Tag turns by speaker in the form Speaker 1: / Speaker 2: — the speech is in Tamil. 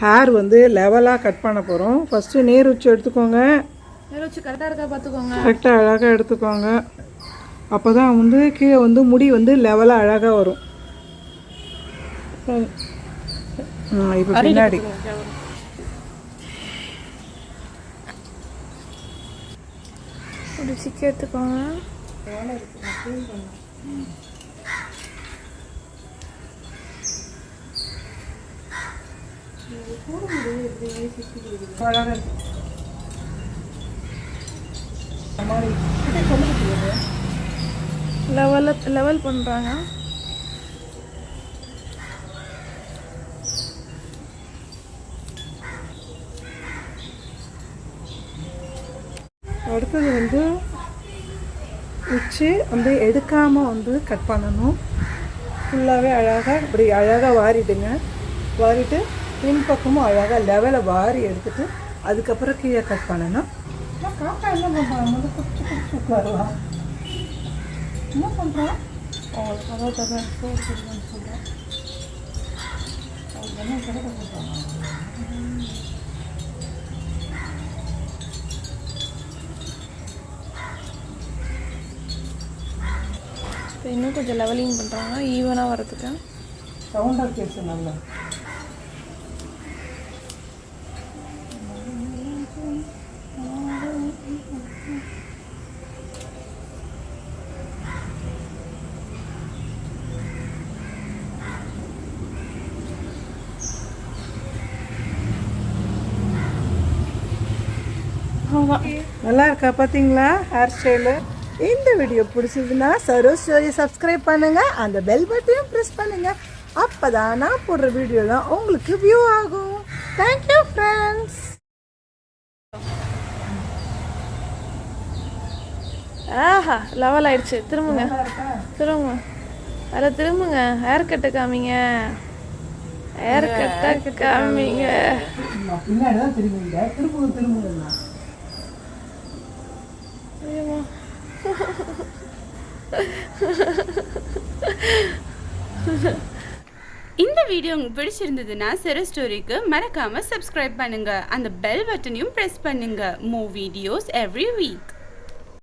Speaker 1: ஹேர் வந்து லெவலாக கட் பண்ண போகிறோம் ஃபஸ்ட்டு நீர் உச்சி எடுத்துக்கோங்க.
Speaker 2: நேரம் வச்சு கரெக்டாக இருக்கா பார்த்துக்கோங்க.
Speaker 1: கரெக்டாக அழகாக எடுத்துக்கோங்க. அப்போ தான் வந்து கீழே வந்து முடி வந்து லெவலாக அழகாக வரும். இப்போ பின்னாடி.
Speaker 2: ஒரு சிக்க எடுத்துக்கோங்க
Speaker 1: அழகாக இருக்கு.
Speaker 2: லெவல் லெவல் பண்ணுறாங்க
Speaker 1: அடுத்தது வந்து உச்சி வந்து எடுக்காமல் வந்து கட் பண்ணணும். ஃபுல்லாகவே அழகாக இப்படி அழகாக வாரிடுங்க. வாரிட்டு பின்பக்கமும் அழகாக லெவலை வாரி எடுத்துட்டு அதுக்கப்புறம் கீழே கட் பண்ணணும். காக்கா என்ன பண்ணுறான் வந்து குச்சி என்ன பண்ணுறான் சொல்கிறேன் என்ன கிடைக்க சொல்கிறாங்க
Speaker 2: இப்போ இன்னும் கொஞ்சம் லெவலிங் பண்ணுறாங்க ஈவனாக வரதுக்கு
Speaker 1: சவுண்டாக கேட்கு நல்லா. நல்லா இருக்கா பார்த்தீங்களா ஹேர் ஸ்டைலு இந்த வீடியோ பிடிச்சதுன்னா சரோ ஸ்டோரி சப்ஸ்கிரைப் பண்ணுங்க. அந்த பெல் பட்டனையும் ப்ரெஸ் பண்ணுங்க. அப்பதான் நான் போடுற வீடியோலாம் உங்களுக்கு வியூ ஆகும். தேங்க்யூ ஃப்ரெண்ட்ஸ்
Speaker 2: ஆஹா லெவல் ஆயிடுச்சு. திரும்புங்க. திரும்புங்க. அரை திரும்புங்க. ஹேர் கட்டை காமிங்க. ஹேர் கட்டை காமிங்க.
Speaker 1: பின்னாடி
Speaker 3: இந்த வீடியோ உங்களுக்கு பிடிச்சிருந்ததுன்னா செரு ஸ்டோரிக்கு மறக்காம சப்ஸ்கிரைப் பண்ணுங்க. அந்த பெல் பட்டனையும் ப்ரெஸ் பண்ணுங்க. மூ வீடியோஸ் எவ்ரி வீக்